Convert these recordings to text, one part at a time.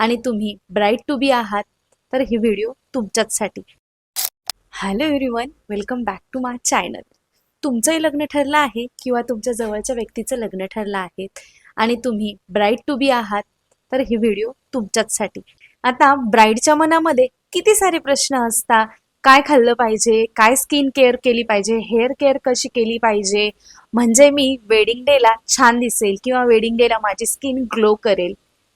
आणि तुम्ही bright to be आहात तर ही video तुमच्याचसाठी. Hello everyone welcome back to my channel. तुमचंही लग्न ठरलं आहे किंवा तुमच्या जवळच्या व्यक्तीचं लग्न ठरलं आहे आणि तुम्ही ब्राईट टू बी आहात तर ही व्हिडिओ तुमच्याचसाठी. आता ब्राईडच्या मनामध्ये किती सारे प्रश्न असतात? काय खाल्लं पाहिजे? काय स्किन केअर केली पाहिजे? हेअर केअर कशी केली पाहिजे? म्हणजे मी वेडिंग डेला छान दिसेल किंवा वेडिंग डेला माझी स्किन ग्लो करेल.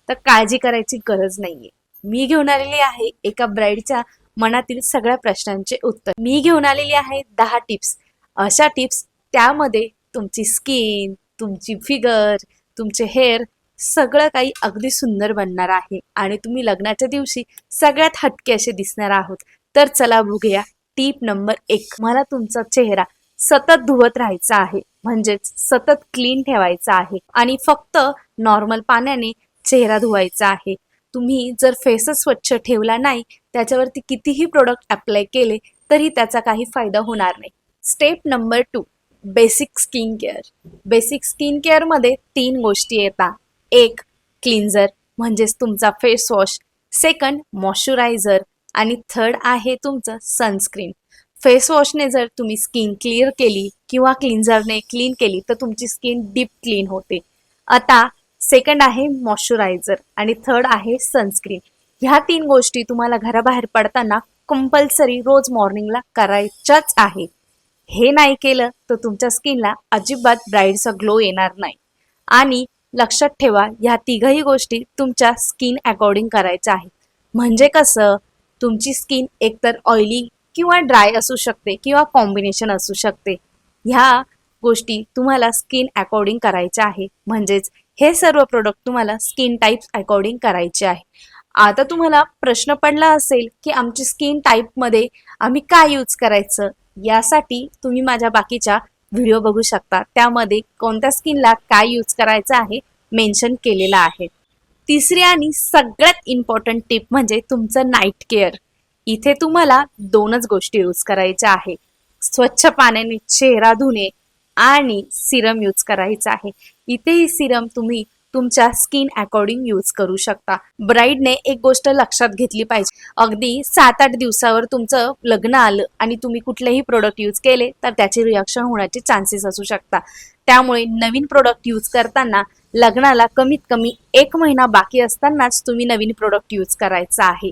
तर काळजी करायची गरज नाहीये. मी घेऊन आलेली आहे एका ब्राईडच्या मनातील सगळ्या प्रश्नांचे उत्तर. मी घेऊन आलेली आहे दहा टिप्स. अशा टिप्स त्यामध्ये तुमची स्किन तुमची फिगर तुमचे हेअर सगळं काही अगदी सुंदर बनणार आहे. आणि तुम्ही लग्नाच्या दिवशी सगळ्यात हटके असे दिसणार आहोत. तर चला बघूया टीप नंबर एक. मला तुमचा चेहरा सतत धुवत राहायचा आहे. म्हणजेच सतत क्लीन ठेवायचा आहे. आणि फक्त नॉर्मल पाण्याने चेहरा धुवायचा आहे. तुम्ही जर फेसच स्वच्छ ठेवला नाही त्याच्यावरती कितीही प्रोडक्ट अप्लाय केले तरी त्याचा काही फायदा होणार नाही. Step number two basic skin care basic skin केअरमध्ये तीन गोष्टी येतात. एक क्लिन्झर म्हणजेच तुमचा फेस वॉश सेकंड मॉइश्चरायझर आणि थर्ड आहे तुमचं सनस्क्रीन फेस वॉशने जर तुम्ही स्किन क्लिअर केली किंवा क्लिन्झरने क्लीन केली तर तुमची स्किन डीप क्लीन होते. आता सेकंड आहे मॉइश्चरायझर आणि थर्ड आहे सनस्क्रीन ह्या तीन गोष्टी तुम्हाला घराबाहेर पडताना कंपल्सरी रोज मॉर्निंगला करायच्याच आहे हे नाही केलं तर तुमच्या स्किनला अजिबात ब्राईडचा ग्लो येणार नाही. आणि लक्षात ठेवा ह्या तिघही गोष्टी तुमच्या स्किन अकॉर्डिंग करायच्या आहेत. म्हणजे कसं तुमची स्किन एकतर ऑइली किंवा ड्राय असू शकते किंवा कॉम्बिनेशन असू शकते. ह्या गोष्टी तुम्हाला स्किन अकॉर्डिंग करायच्या आहे म्हणजेच हे सर्व प्रोडक्ट तुम्हाला स्किन टाईप अकॉर्डिंग करायचे आहे. आता तुम्हाला प्रश्न पडला असेल की आमची स्किन टाईपमध्ये आम्ही काय यूज करायचं? यासाठी तुम्ही माझ्या बाकीच्या व्हिडिओ बघू शकता. त्यामध्ये कोणत्या स्किनला काय यूज करायचं आहे मेन्शन केलेलं आहे. तिसरी आणि सगळ्यात इम्पॉर्टंट टिप म्हणजे तुमचं नाईट केअर इथे तुम्हाला दोनच गोष्टी यूज करायच्या आहे. स्वच्छ पाण्याने चेहरा धुणे आणि सिरम यूज करायचं आहे. इथेही सिरम तुम्ही तुमच्या स्किन अकॉर्डिंग यूज करू शकता. ब्राईडने एक गोष्ट लक्षात घेतली पाहिजे. अगदी सात आठ दिवसावर तुमचं लग्न आलं आणि तुम्ही कुठलेही प्रोडक्ट यूज केले तर त्याचे रिॲक्शन होण्याचे चान्सेस असू शकता. त्यामुळे नवीन प्रोडक्ट यूज करताना लग्नाला कमीत कमी एक महिना बाकी असतानाच तुम्ही नवीन प्रोडक्ट यूज करायचा आहे.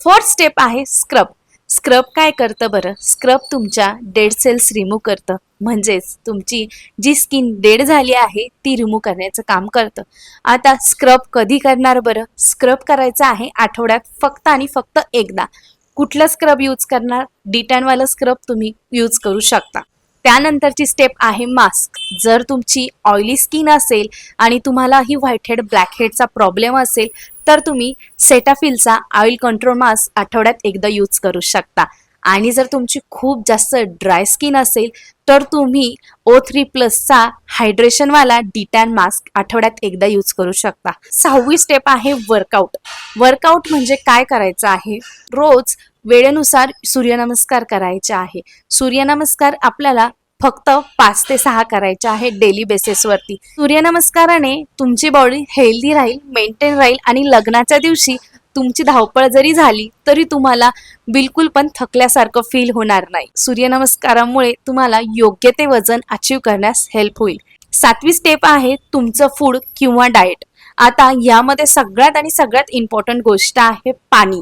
फोर्थ स्टेप आहे स्क्रब स्क्रब काय करतं बरं? स्क्रब तुमच्या डेड सेल्स रिमूव्ह करतं. म्हणजेच तुमची जी स्किन डेड झाली आहे ती रिमूव्ह करण्याचं काम करतं. आता स्क्रब कधी करणार बरं? स्क्रब करायचं आहे आठवड्यात फक्त आणि फक्त एकदा. कुठलं स्क्रब यूज करणार? डिटॅनवालं स्क्रब तुम्ही यूज करू शकता. त्यानंतरची स्टेप आहे मास्क जर तुमची ऑइली स्किन असेल आणि तुम्हाला ही व्हाईट हेड ब्लॅक हेडचा प्रॉब्लेम असेल तर तुम्ही सेटाफिलचा ऑइल कंट्रोल मास्क आठवड्यात एकदा यूज करू शकता. आणि जर तुमची खूप जास्त ड्राय स्किन असेल तर तुम्ही ओ थ्री प्लसचा हायड्रेशनवाला डिटॅन मास्क आठवड्यात एकदा यूज करू शकता. सहावी स्टेप आहे वर्कआउट वर्कआउट म्हणजे काय करायचं आहे? रोज वेळेनुसार सूर्यनमस्कार करायचे आहे. सूर्यनमस्कार आपल्याला फक्त पाच ते सहा करायचे आहे डेली बेसिसवरती सूर्यनमस्काराने तुमची बॉडी हेल्दी राहील मेंटेन राहील आणि लग्नाच्या दिवशी तुमची धावपळ जरी झाली तरी तुम्हाला बिलकुल पण थकल्यासारखं फील होणार नाही. सूर्यनमस्कारामुळे तुम्हाला योग्य ते वजन अचीव करण्यास हेल्प होईल. सातवी स्टेप आहे तुमचं फूड किंवा डाएट आता यामध्ये सगळ्यात आणि सगळ्यात इम्पॉर्टंट गोष्ट आहे पाणी.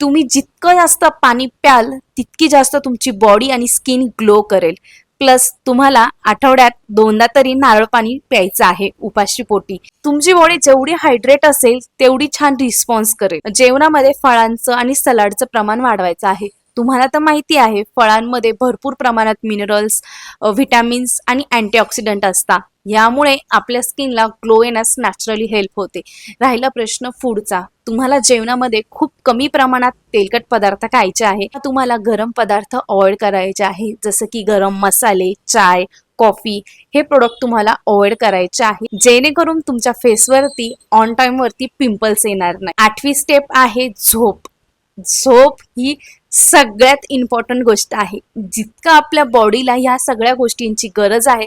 तुम्ही जितकं जास्त पाणी प्याल तितकी जास्त तुमची बॉडी आणि स्किन ग्लो करेल. प्लस तुम्हाला आठवड्यात दोनदा तरी नारळ पाणी प्यायचं आहे उपाशी पोटी. तुमची बॉडी जेवढी हायड्रेट असेल तेवढी छान रिस्पॉन्स करेल. जेवणामध्ये फळांचं आणि सलाडचं प्रमाण वाढवायचं आहे. तुम्हाला तर माहिती आहे फळांमध्ये भरपूर प्रमाणात मिनरल्स व्हिटॅमिन्स आणि अँटीऑक्सिडंट असतात. यामुळे आपल्या स्किनला ग्लो येण्यास नॅचरली हेल्प होते. राहिला प्रश्न फूडचा तुम्हाला जेवणामध्ये खूप कमी प्रमाणात तेलकट पदार्थ खायचे आहे. तुम्हाला गरम पदार्थ अवॉइड करायचे आहे. जसं की गरम मसाले चाय कॉफी हे प्रोडक्ट तुम्हाला अवॉइड करायचे आहे. जेणेकरून तुमच्या फेसवरती ऑन टाइम वरती पिंपल्स येणार नाही. आठवी स्टेप आहे झोप. झोप ही सगळ्यात इम्पॉर्टंट गोष्ट आहे. जितकं आपल्या बॉडीला ह्या सगळ्या गोष्टींची गरज आहे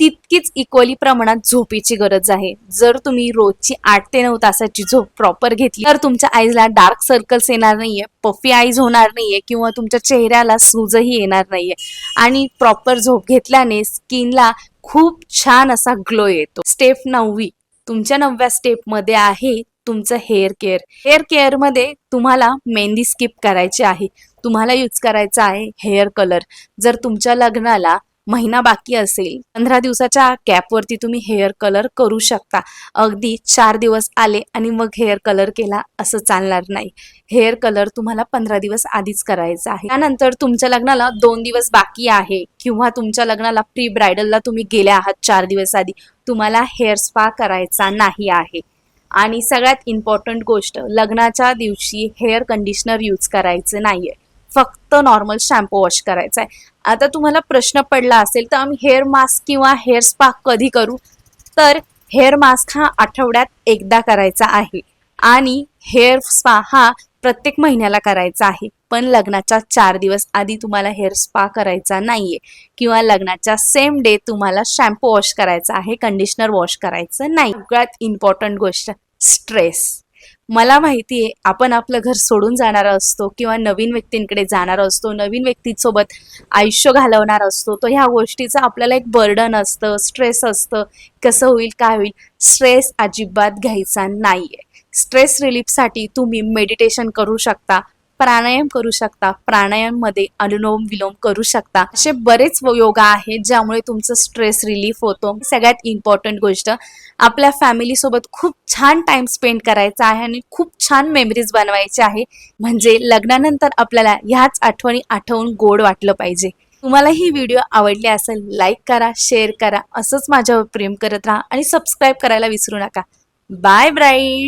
तितकीच इक्वली प्रमाणात झोपेची गरज आहे. जर तुम्ही रोजची आठ ते नऊ तासाची झोप प्रॉपर घेतली तर तुमच्या आईजला डार्क सर्कल्स येणार नाहीये पफी आईज होणार नाहीये किंवा तुमच्या चेहऱ्याला सूजही येणार नाहीये. आणि प्रॉपर झोप घेतल्याने स्किनला खूप छान असा ग्लो येतो. स्टेप नववी. तुमच्या नवव्या स्टेपमध्ये आहे तुमचं हेअर केअर हेअर केअरमध्ये तुम्हाला मेहंदी स्किप करायची आहे. तुम्हाला यूज करायचा आहे हेअर कलर जर तुमच्या लग्नाला महिना बाकी असेल पंधरा दिवसाच्या कॅपवरती तुम्ही हेअर कलर करू शकता. अगदी चार दिवस आले आणि मग हेअर कलर केला असं चालणार नाही. हेअर कलर तुम्हाला पंधरा दिवस आधीच करायचा आहे. त्यानंतर तुमच्या लग्नाला दोन दिवस बाकी आहे किंवा तुमच्या लग्नाला प्री ब्रायडलला तुम्ही गेले आहात चार दिवस आधी तुम्हाला हेअर स्पा करायचा नाही आहे. आणि सगळ्यात इम्पॉर्टंट गोष्ट लग्नाच्या दिवशी हेअर कंडिशनर यूज करायचं नाहीये. फक्त नॉर्मल शॅम्पू वॉश करायचा आहे आता तुम्हाला प्रश्न पडला असेल तर आम्ही हेअर मास्क किंवा हेअर स्पा कधी करू? तर हेअर मास्क हा आठवड्यात एकदा करायचा आहे. आणि हेअर स्पा हा प्रत्येक महिन्याला करायचा आहे. पण लग्नाच्या चार दिवस आधी तुम्हाला हेअर स्पा करायचा नाहीये. किंवा लग्नाच्या सेम डे तुम्हाला शॅम्पू वॉश करायचा आहे कंडिशनर वॉश करायचं नाही. सगळ्यात इम्पॉर्टंट गोष्ट स्ट्रेस मला माहिती आहे आपण आपलं घर सोडून जाणारा असतो किंवा नवीन व्यक्तींकडे जाणारा असतो नवीन व्यक्तीसोबत आयुष्य घालवणार असतो तर ह्या गोष्टीचं आपल्याला एक बर्डन असतं स्ट्रेस असतं. कसं होईल काय होईल? स्ट्रेस अजिबात घ्यायचा नाही आहे स्ट्रेस रिलीफसाठी तुम्ही मेडिटेशन करू शकता. प्राणायाम करू शकता प्राणायाममध्ये अनुलोम विलोम करू शकता. असे बरेच योगा आहेत ज्यामुळे तुमचं स्ट्रेस रिलीफ होतो. सगळ्यात इम्पॉर्टंट गोष्ट आपल्या फॅमिली सोबत खूप छान टाइम स्पेंड करायचा आहे आणि खूप छान मेमरीज बनवायचे आहे. म्हणजे लग्नानंतर आपल्याला ह्याच आठवणी आठवून गोड वाटलं पाहिजे. तुम्हाला ही व्हिडिओ आवडली असेल लाईक करा शेअर करा. असंच माझ्यावर प्रेम करत राहा आणि सबस्क्राईब करायला विसरू नका. Bye bride